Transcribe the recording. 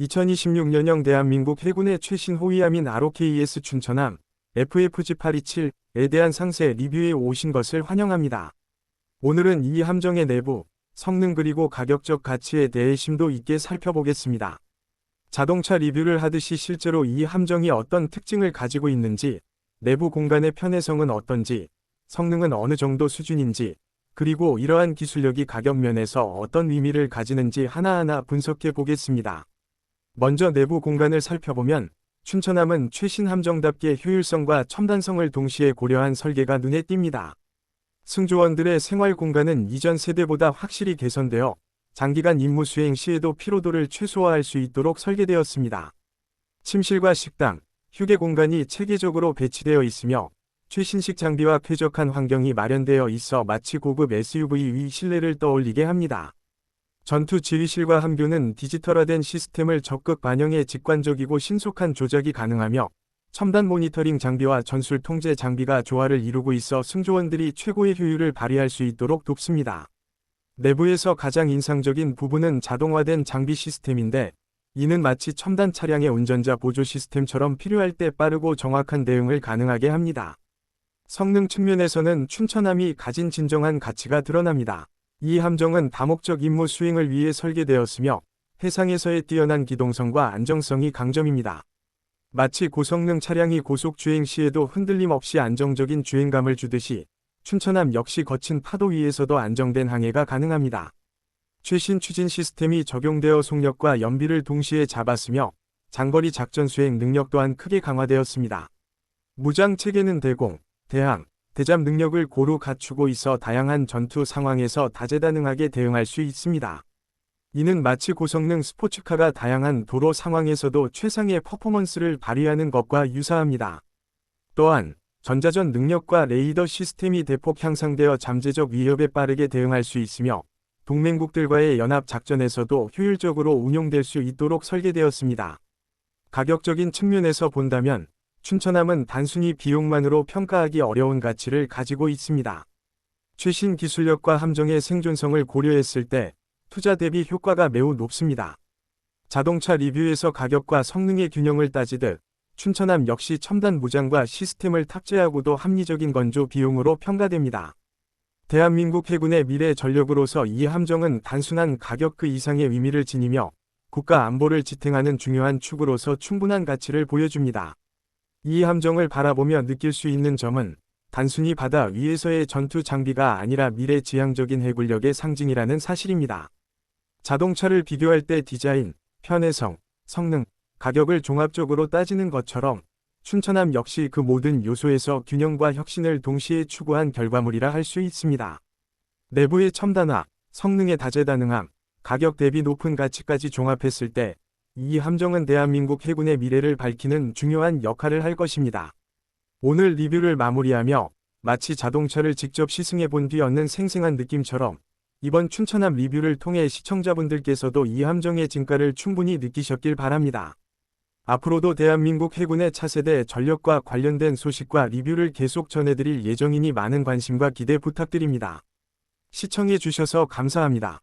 2026년형 대한민국 해군의 최신 호위함인 ROKS 춘천함 FFG827에 대한 상세 리뷰에 오신 것을 환영합니다. 오늘은 이 함정의 내부, 성능 그리고 가격적 가치에 대해 심도 있게 살펴보겠습니다. 자동차 리뷰를 하듯이 실제로 이 함정이 어떤 특징을 가지고 있는지, 내부 공간의 편해성은 어떤지, 성능은 어느 정도 수준인지, 그리고 이러한 기술력이 가격 면에서 어떤 의미를 가지는지 하나하나 분석해 보겠습니다. 먼저 내부 공간을 살펴보면 춘천함은 최신 함정답게 효율성과 첨단성을 동시에 고려한 설계가 눈에 띕니다. 승조원들의 생활 공간은 이전 세대보다 확실히 개선되어 장기간 임무 수행 시에도 피로도를 최소화할 수 있도록 설계되었습니다. 침실과 식당, 휴게 공간이 체계적으로 배치되어 있으며 최신식 장비와 쾌적한 환경이 마련되어 있어 마치 고급 SUV 위 실내를 떠올리게 합니다. 전투 지휘실과 함교는 디지털화된 시스템을 적극 반영해 직관적이고 신속한 조작이 가능하며 첨단 모니터링 장비와 전술 통제 장비가 조화를 이루고 있어 승조원들이 최고의 효율을 발휘할 수 있도록 돕습니다. 내부에서 가장 인상적인 부분은 자동화된 장비 시스템인데 이는 마치 첨단 차량의 운전자 보조 시스템처럼 필요할 때 빠르고 정확한 대응을 가능하게 합니다. 성능 측면에서는 춘천함이 가진 진정한 가치가 드러납니다. 이 함정은 다목적 임무 수행을 위해 설계되었으며 해상에서의 뛰어난 기동성과 안정성이 강점입니다. 마치 고성능 차량이 고속 주행 시에도 흔들림 없이 안정적인 주행감을 주듯이 춘천함 역시 거친 파도 위에서도 안정된 항해가 가능합니다. 최신 추진 시스템이 적용되어 속력과 연비를 동시에 잡았으며 장거리 작전 수행 능력 또한 크게 강화되었습니다. 무장 체계는 대공, 대항, 대잠 능력을 고루 갖추고 있어 다양한 전투 상황에서 다재다능하게 대응할 수 있습니다. 이는 마치 고성능 스포츠카가 다양한 도로 상황에서도 최상의 퍼포먼스를 발휘하는 것과 유사합니다. 또한 전자전 능력과 레이더 시스템이 대폭 향상되어 잠재적 위협에 빠르게 대응할 수 있으며 동맹국들과의 연합 작전에서도 효율적으로 운용될 수 있도록 설계되었습니다. 가격적인 측면에서 본다면 춘천함은 단순히 비용만으로 평가하기 어려운 가치를 가지고 있습니다. 최신 기술력과 함정의 생존성을 고려했을 때 투자 대비 효과가 매우 높습니다. 자동차 리뷰에서 가격과 성능의 균형을 따지듯 춘천함 역시 첨단 무장과 시스템을 탑재하고도 합리적인 건조 비용으로 평가됩니다. 대한민국 해군의 미래 전력으로서 이 함정은 단순한 가격 그 이상의 의미를 지니며 국가 안보를 지탱하는 중요한 축으로서 충분한 가치를 보여줍니다. 이 함정을 바라보며 느낄 수 있는 점은 단순히 바다 위에서의 전투 장비가 아니라 미래 지향적인 해군력의 상징이라는 사실입니다. 자동차를 비교할 때 디자인, 편해성, 성능, 가격을 종합적으로 따지는 것처럼 춘천함 역시 그 모든 요소에서 균형과 혁신을 동시에 추구한 결과물이라 할 수 있습니다. 내부의 첨단화, 성능의 다재다능함, 가격 대비 높은 가치까지 종합했을 때 이 함정은 대한민국 해군의 미래를 밝히는 중요한 역할을 할 것입니다. 오늘 리뷰를 마무리하며 마치 자동차를 직접 시승해 본 뒤 얻는 생생한 느낌처럼 이번 춘천함 리뷰를 통해 시청자분들께서도 이 함정의 진가를 충분히 느끼셨길 바랍니다. 앞으로도 대한민국 해군의 차세대 전력과 관련된 소식과 리뷰를 계속 전해드릴 예정이니 많은 관심과 기대 부탁드립니다. 시청해 주셔서 감사합니다.